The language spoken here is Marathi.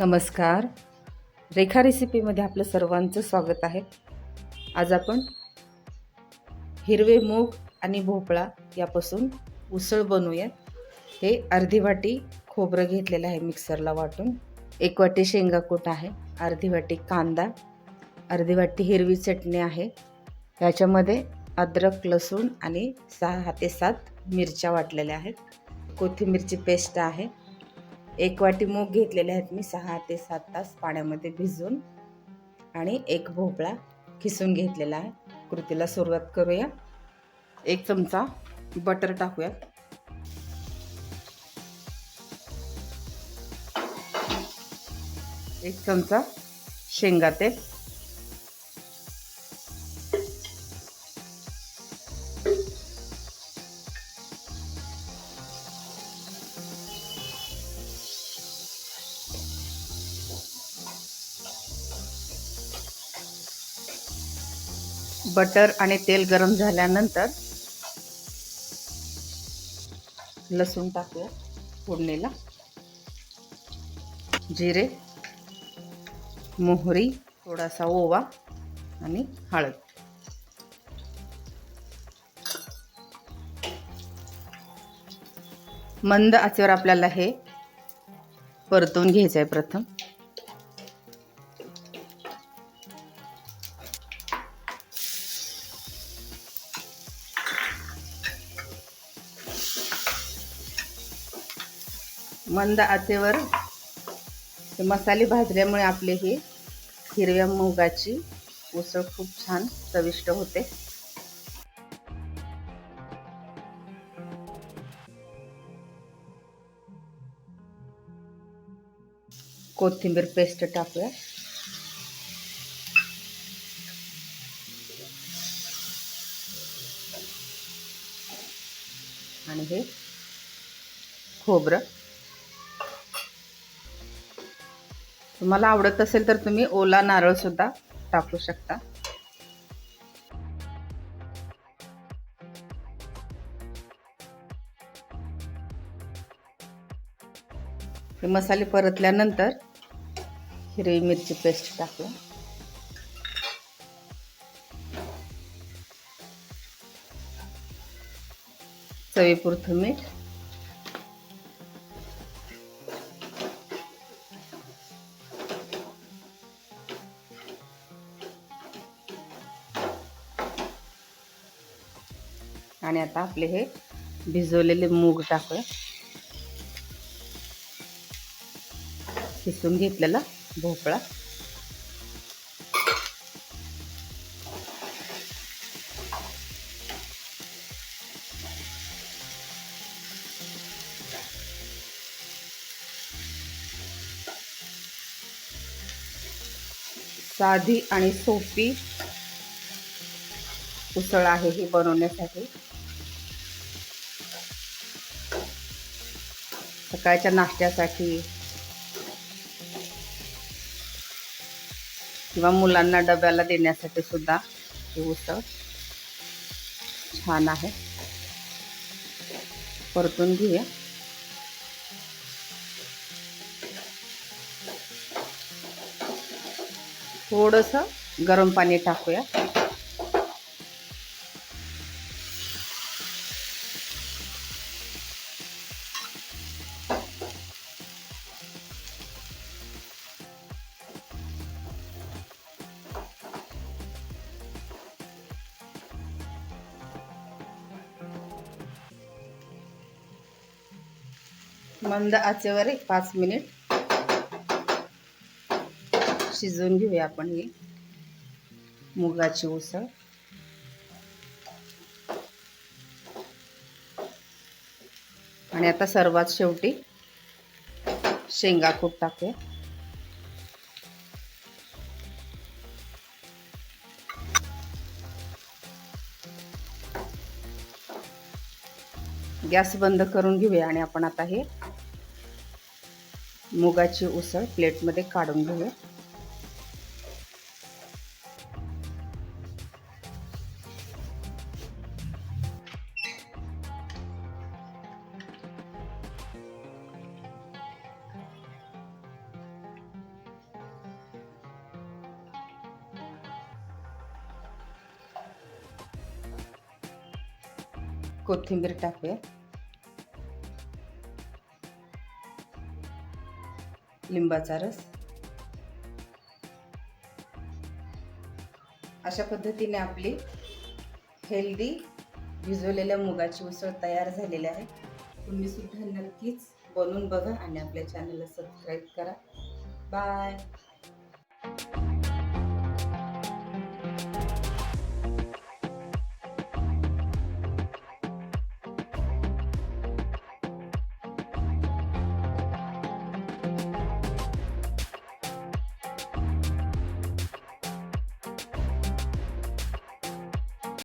नमस्कार. रेखा रेसिपीमध्ये आपलं सर्वांचं स्वागत आहे. आज आपण हिरवे मूग आणि भोपळा यापासून उसळ बनवूयात. हे अर्धी वाटी खोबरं घेतलेलं आहे मिक्सरला वाटून. एक वाटी शेंगाकूट आहे अर्धी वाटी कांदा अर्धी वाटी हिरवी चटणी आहे. याच्यामध्ये अद्रक लसूण आणि सहा ते सात मिरच्या वाटलेल्या आहेत. कोथिंबीरची पेस्ट आहे. एक वाटी मूग घेतलेले आहेत मी सहा ते सात तास पाण्यामध्ये भिजवून आणि एक भोपळा किसून घेतलेला आहे. कृतीला सुरुवात करूया. एक चमचा बटर टाकूया. एक चमचा शेंगा तेल. बटर आणि तेल गरम झाल्यानंतर लसूण टाकूया फोडणीला. जिरे मोहरी थोडासा ओवा आणि हळद. मंद आचेवर आपल्याला हे परतून घ्यायचं आहे प्रथम. मंद आचेवर मसाले भाजल्यामुळे आपले हे हिरव्या मुगाची उसळ खूप छान चविष्ट होते. कोथिंबीर पेस्ट टाकूया. आणि हे खोबरं. तुम्हाला आवडत असेल तर तुम्ही ओला नारळ सुद्धा टाकू शकता. हे मसाले परतल्यानंतर हिरवी मिरची पेस्ट टाकू चवीपुरतं मीठ. आणि आता आपले हे भिजवलेले मूग टाकूया. किसून घेतलेला भोपळा. साधी आणि सोपी उसळ आहे ही बनवण्यासाठी. सकाळच्या नाश्त्यासाठी किंवा मुलांना डब्याला देण्यासाठी सुद्धा ही उसळ छान आहे. परतून घेऊया. थोडंसं गरम पाणी टाकूया. मंद आचेवर एक पाच मिनिट शिजवून घेऊया आपण ही. मुगाची उसळ. आणि आता सर्वात शेवटी शेंगा खूप टाकूया. गॅस बंद करून घेऊया आणि आपण आता हे मुगाची उसळ प्लेटमध्ये काढून घेऊया. कोथिंबीर टाकूया. लिंबाचा रस. अशा पद्धतीने आपली हेल्दी भिजवलेल्या मुगाची उसळ तयार झालेली आहे. तुम्ही सुद्धा नक्कीच बनवून बघा आणि आपल्या चॅनलला सबस्क्राईब करा. बाय